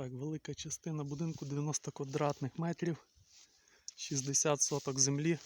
Так, велика частина будинку 90 квадратних метрів, 60 соток землі.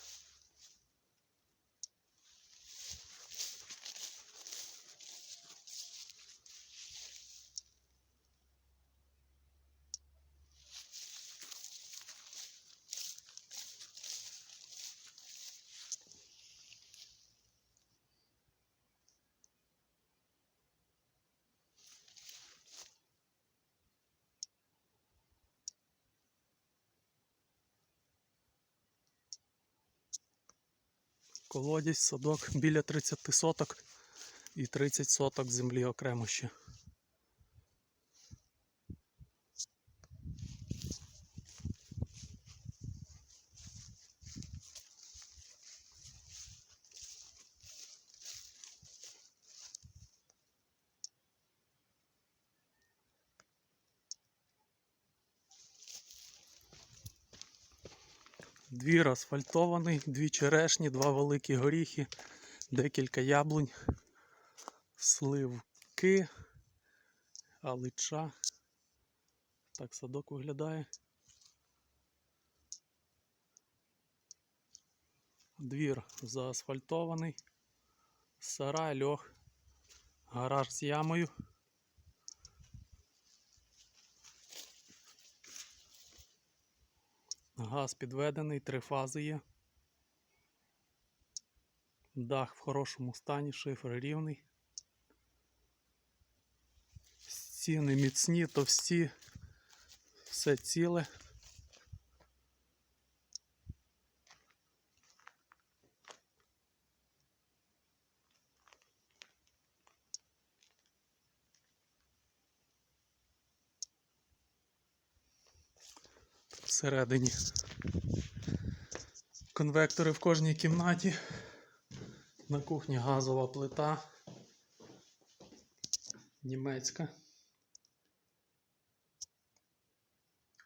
Колодязь, садок біля 30 соток і 30 соток землі окремо ще. Двір асфальтований, дві черешні, два великі горіхи, декілька яблунь, сливки, алича. Так садок виглядає. Двір заасфальтований, сарай, льох, гараж з ямою. Газ підведений, три фази є. Дах в хорошому стані, шифер рівний. Стіни міцні, товсті, все ціле. Всередині конвектори в кожній кімнаті. На кухні газова плита. Німецька.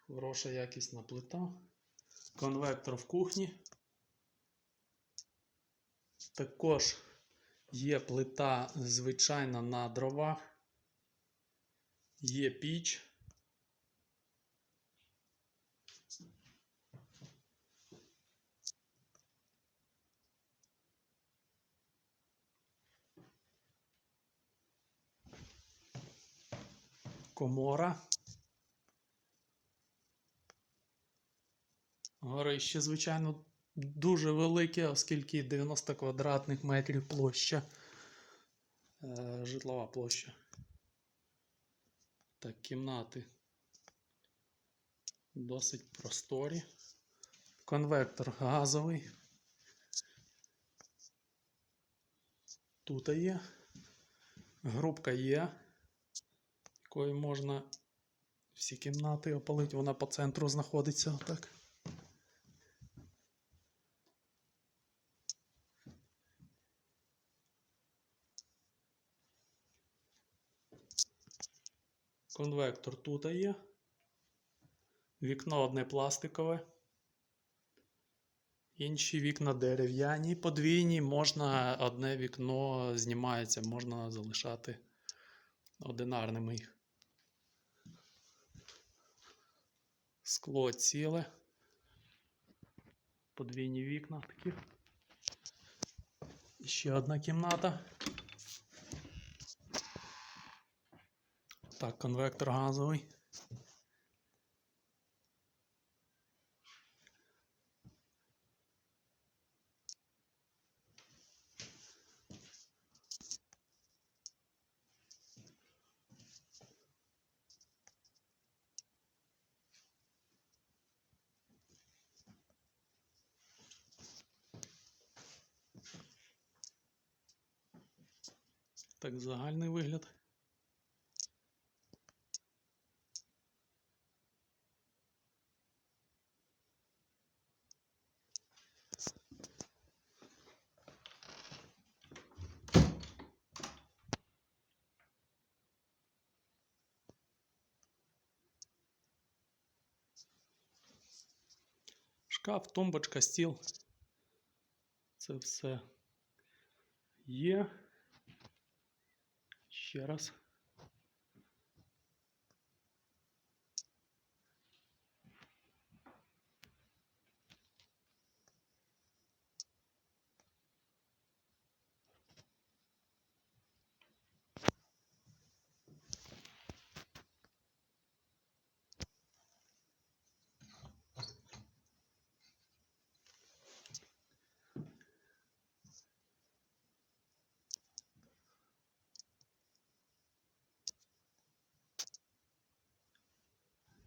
Хороша якісна плита. Конвектор в кухні. Також є плита звичайна на дровах. Є піч. Комора. Горище, звичайно, дуже велике, оскільки 90 квадратних метрів площа. Е, житлова площа. Так, кімнати досить просторі. Конвектор газовий. Тут є. Грубка є якою можна всі кімнати опалити, вона по центру знаходиться отак. Конвектор тут є. Вікно одне пластикове. Інші вікна дерев'яні, подвійні, можна одне вікно знімається, можна залишати одинарними їх. Скло ціле. Подвійні вікна такі. Ще одна кімната. Так, конвектор газовий. Так, загальний вигляд. Шкаф, тумбочка, стіл. Це все є. Ще раз.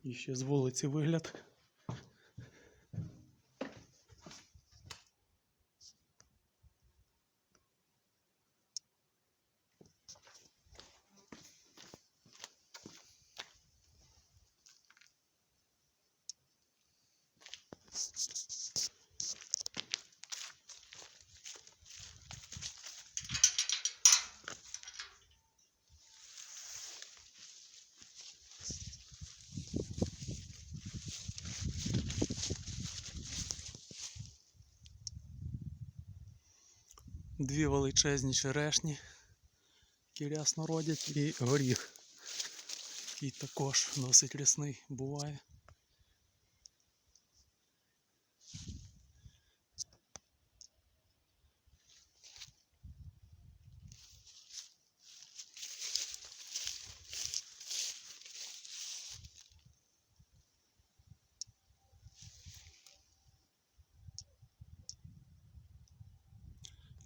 І ще з вулиці вигляд. Дві величезні черешні, які рясно родять, і горіх, який також досить рясний буває.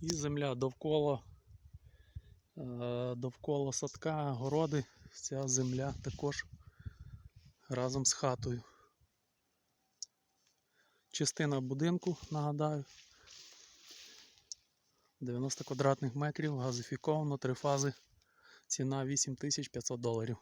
І земля довкола, е, довкола садка, городи, вся земля також разом з хатою. Частина будинку, нагадаю, 90 квадратних метрів, газифіковано, три фази, ціна 8500 доларів.